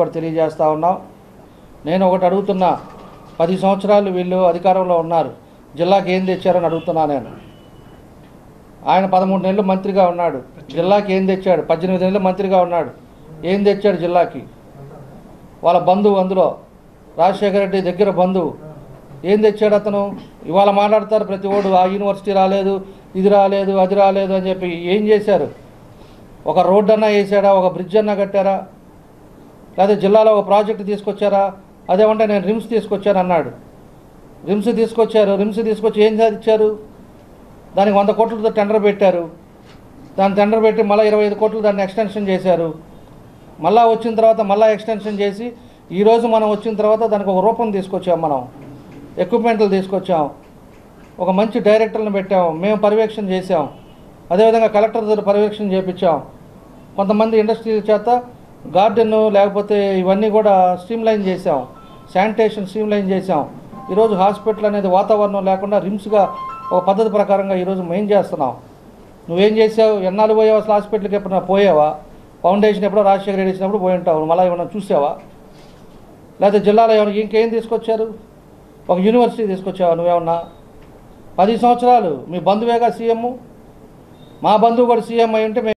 కూడా తెలియజేస్తా ఉన్నాం. నేను ఒకటి అడుగుతున్నా పది సంవత్సరాలు వీళ్ళు అధికారంలో ఉన్నారు. జిల్లాకి ఏం తెచ్చారని అడుగుతున్నా నేను. ఆయన పదమూడు నెలలు మంత్రిగా ఉన్నాడు. జిల్లాకి ఏం తెచ్చాడు? పద్దెనిమిది నెలలు మంత్రిగా ఉన్నాడు. ఏం తెచ్చాడు జిల్లాకి? వాళ్ళ బంధువు అందులో. రాజశేఖర రెడ్డి దగ్గర బంధువు. ఏం తెచ్చాడు అతను? ఇవాళ మాట్లాడతారు ప్రతి ఓడు ఆ యూనివర్సిటీ రాలేదు ఇది రాలేదు అది రాలేదు అని చెప్పి ఏం చేశారు? ఒక రోడ్డు అన్నా వేసాడా ఒక బ్రిడ్జ్ అన్నా కట్టారా? లేదా జిల్లాలో ఒక ప్రాజెక్ట్ తీసుకొచ్చారా? అదేమంటే నేను రిమ్స్ తీసుకొచ్చాను అన్నాడు. రిమ్స్ తీసుకొచ్చారు. రిమ్స్ తీసుకొచ్చి ఏం సాధించారు? దానికి వంద కోట్లతో టెండర్ పెట్టారు. దాన్ని టెండర్ పెట్టి మళ్ళీ ఇరవై ఐదు కోట్లు దాన్ని ఎక్స్టెన్షన్ చేశారు. మళ్ళీ వచ్చిన తర్వాత మళ్ళీ ఎక్స్టెన్షన్ చేసి ఈరోజు మనం వచ్చిన తర్వాత దానికి ఒక రూపం తీసుకొచ్చాం మనం. ఎక్విప్మెంట్లు తీసుకొచ్చాం. ఒక మంచి డైరెక్టర్ని పెట్టాము మేము పర్యవేక్షణ చేసాం అదేవిధంగా కలెక్టర్ దగ్గర పర్యవేక్షణ చేపించాం. కొంతమంది ఇండస్ట్రీ చేత గార్డెన్ లేకపోతే ఇవన్నీ కూడా స్ట్రీమ్లైన్ చేసాం శానిటేషన్ స్ట్రీమ్లైన్ చేసాం ఈరోజు హాస్పిటల్ అనేది వాతావరణం లేకుండా రిమ్స్గా ఒక పద్ధతి ప్రకారంగా ఈరోజు మెయిన్ చేస్తున్నాం. నువ్వేం చేసావు ఎన్నాళ్ళు పోయావు? అసలు హాస్పిటల్కి ఎప్పుడైనా పోయావా? ఫౌండేషన్ ఎప్పుడో రాజశేఖర రెడ్డి ఇచ్చినప్పుడు పోయి ఉంటావు. మళ్ళీ ఏమైనా చూసావా? లేకపోతే జిల్లాలో ఏమైనా ఇంకేం తీసుకొచ్చారు? ఒక యూనివర్సిటీ తీసుకొచ్చావా నువ్వేమన్నా? పది సంవత్సరాలు మీ బంధువేగా సీఎం? మా బంధువు కూడా సీఎం అయి ఉంటే మేము